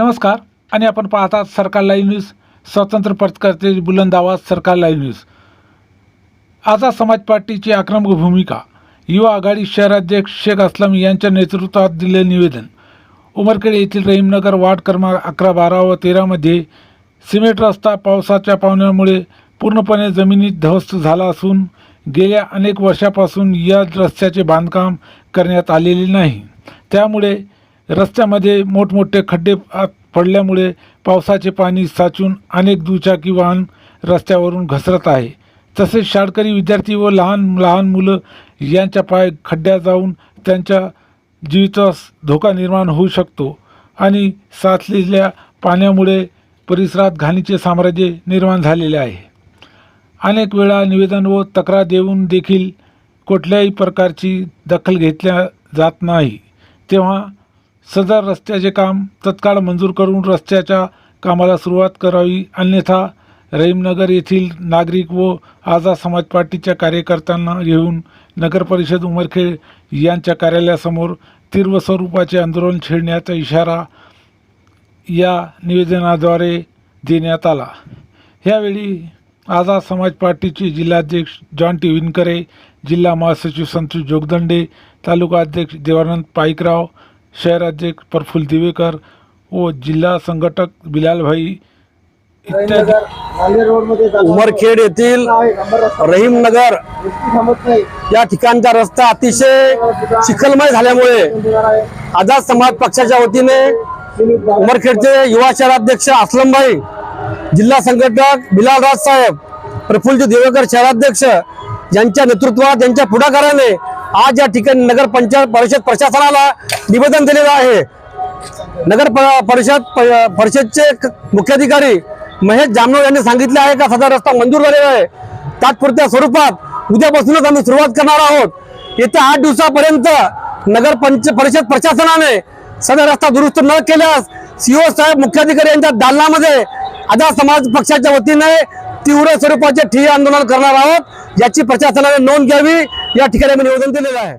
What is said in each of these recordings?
नमस्कार. आणि आपण पाहतात सरकार लाईव्ह न्यूज स्वतंत्र पत्रकारते बुलंद आवाज सरकार लाईव्ह न्यूज. आझाद समाज पार्टीची आक्रमक भूमिका. युवा आघाडी शहराध्यक्ष शेख असलम यांच्या नेतृत्वात दिलेलं निवेदन. उमरखेड येथील रहीमनगर वार्ड क्रमांक अकरा बारा व तेरामध्ये सिमेंट रस्ता पावसाच्या पावण्यामुळे पूर्णपणे जमिनीत ध्वस्त झाला असून गेल्या अनेक वर्षापासून या रस्त्याचे बांधकाम करण्यात आलेले नाही. त्यामुळे रस्त्यामध्ये मोठमोठे खड्डे आत पडल्यामुळे पावसाचे पाणी साचून अनेक दुचाकी वाहन रस्त्यावरून घसरत आहे. तसेच शाळकरी विद्यार्थी व लहान लहान मुलं यांच्या पाय खड्ड्यात जाऊन त्यांच्या जीवितास धोका निर्माण होऊ शकतो आणि साचलेल्या पाण्यामुळे परिसरात घाणीचे साम्राज्य निर्माण झालेले आहे. अनेक वेळा निवेदन व तक्रार देऊन देखील कुठल्याही प्रकारची दखल घेतल्या जात नाही. तेव्हा सदर रस्त्याचे काम तत्काळ मंजूर करून रस्त्याच्या कामाला सुरुवात करावी. अन्यथा रहीमनगर येथील नागरिक व आझाद समाज पार्टीच्या कार्यकर्त्यांना घेऊन नगरपरिषद उमरखेड यांच्या कार्यालयासमोर तीव्र स्वरूपाचे आंदोलन छेडण्याचा इशारा या निवेदनाद्वारे देण्यात आला. यावेळी आझाद समाज पार्टीचे जिल्हाध्यक्ष जॉन टी विनकरे जिल्हा महासचिव संतोष जोगदंडे तालुका अध्यक्ष देवानंद पाईकराव शहराध्यक्ष प्रफुल्ल दिवेकर व जिल्हा संघटक बिलालभाई इत्यादी. उमरखेड येथील रहीमनगर या ठिकाणचा रस्ता अतिशय चिखलमय झाल्यामुळे आझाद समाज पक्षाच्या वतीने उमरखेडचे युवा शहराध्यक्ष असलमभाई जिल्हा संघटक बिलाल राज साहेब प्रफुल्ल देवेकर शहराध्यक्ष यांच्या नेतृत्वात यांच्या पुढाकाराने आज या ठिकाणी नगर पंचायत परिषद प्रशासनाला निवेदन दिलेलं आहे. नगर प- परिषद प- परिषदचे मुख्याधिकारी महेश जामनोर यांनी सांगितले आहे का? सदर रस्ता मंजूर झालेला आहे. तात्पुरत्या स्वरूपात उद्यापासूनच आम्ही सुरुवात करणार आहोत. येत्या आठ दिवसापर्यंत नगर पंच परिषद प्रशासनाने सदर रस्ता दुरुस्त न केल्यास सीओ साहेब मुख्याधिकारी यांच्या दालनामध्ये आझाद समाज पक्षाच्या वतीने तीव्र स्वरूपाचे ठिय्या आंदोलन करणार आहोत. याची प्रशासनाने नोंद घ्यावी. या ठिकाणी आम्ही निवेदन दिलेलं आहे.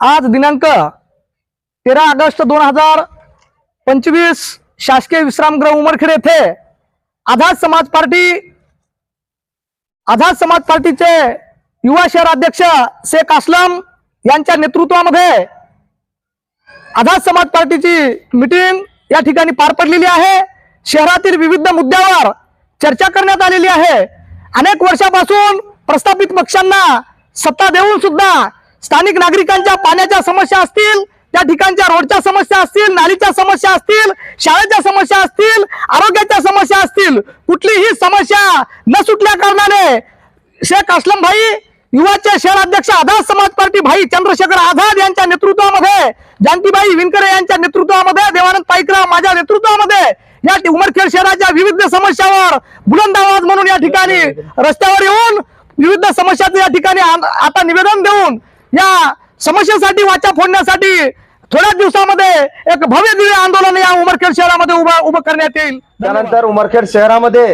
आज दिनांक तेरा ऑगस्ट दोन हजार पंचवीस शासकीय विश्रामगृह उमरखेड येथे आझाद समाज पार्टी आझाद समाज पार्टीचे युवा शहर अध्यक्ष शेख असलम यांच्या नेतृत्वामध्ये आझाद समाज पार्टीची मिटिंग या ठिकाणी पार पडलेली आहे. शहरातील विविध मुद्द्यावर चर्चा करण्यात आलेली आहे. अनेक वर्षापासून प्रस्थापित पक्षांना सत्ता देऊन सुद्धा स्थानिक नागरिकांच्या पाण्याच्या समस्या असतील त्या ठिकाणच्या रोडच्या समस्या असतील नालीच्या समस्या असतील शाळेच्या समस्या असतील आरोग्याच्या समस्या असतील कुठलीही समस्या न सुटल्या कारणाने शेख असलम भाई युवाचे शहर अध्यक्ष आझाद समाज पार्टी भाई चंद्रशेखर आझाद यांच्या नेतृत्वामध्ये जानकीबाई विनकरे यांच्या नेतृत्वामध्ये देवानंद पाईकराव माझ्या नेतृत्वामध्ये या उमरखेड शहराच्या विविध समस्यावर बुलंद आवाज म्हणून या ठिकाणी रस्त्यावर येऊन विविध समस्याचं या ठिकाणी आता निवेदन देऊन या समस्येसाठी वाचा फोडण्यासाठी थोड्याच दिवसामध्ये एक भव्य दिव्य आंदोलन या उमरखेड शहरामध्ये उभं उभं करण्यात येईल. त्यानंतर उमरखेड शहरामध्ये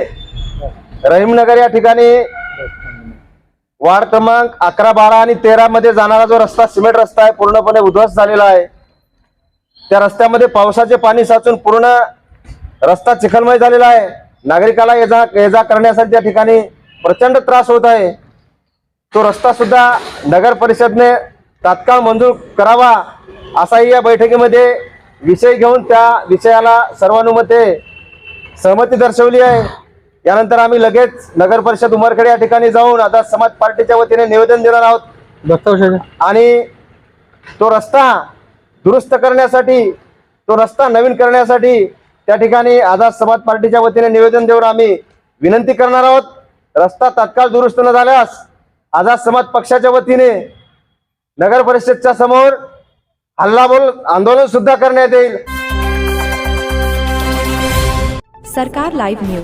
रहीमनगर या ठिकाणी वार्ड क्रमांक अकरा बारा आणि तेरा मध्ये जाणारा जो रस्ता सिमेंट रस्ता आहे पूर्णपणे उद्ध्वस्त झालेला आहे. त्या रस्त्यामध्ये पावसाचे पाणी साचून पूर्ण रस्ता चिखलमय झालेला आहे. नागरिकाला ये जा ये जा करण्यासाठी त्या ठिकाणी प्रचंड त्रास होत आहे. तो रस्ता सुद्धा नगर परिषदने तात्काळ मंजूर करावा असाही या बैठकीमध्ये विषय घेऊन त्या विषयाला सर्वानुमते सहमती दर्शवली आहे. यानंतर आम्ही लगेच नगर परिषद उमरखेड या ठिकाणी जाऊन आता समाज पार्टीच्या वतीने निवेदन देणार आहोत. आणि तो रस्ता दुरुस्त करण्यासाठी तो रस्ता नवीन करण्यासाठी त्या ठिकाणी आझाद समाज पार्टीच्या वतीने निवेदन देऊन आम्ही विनंती करणार आहोत. रस्ता तत्काळ दुरुस्त न झाल्यास आझाद समाज पक्षाच्या वतीने नगर परिषदच्या समोर हल्लाबोल आंदोलन सुद्धा करण्यात येईल. सरकार लाईव्ह न्यूज.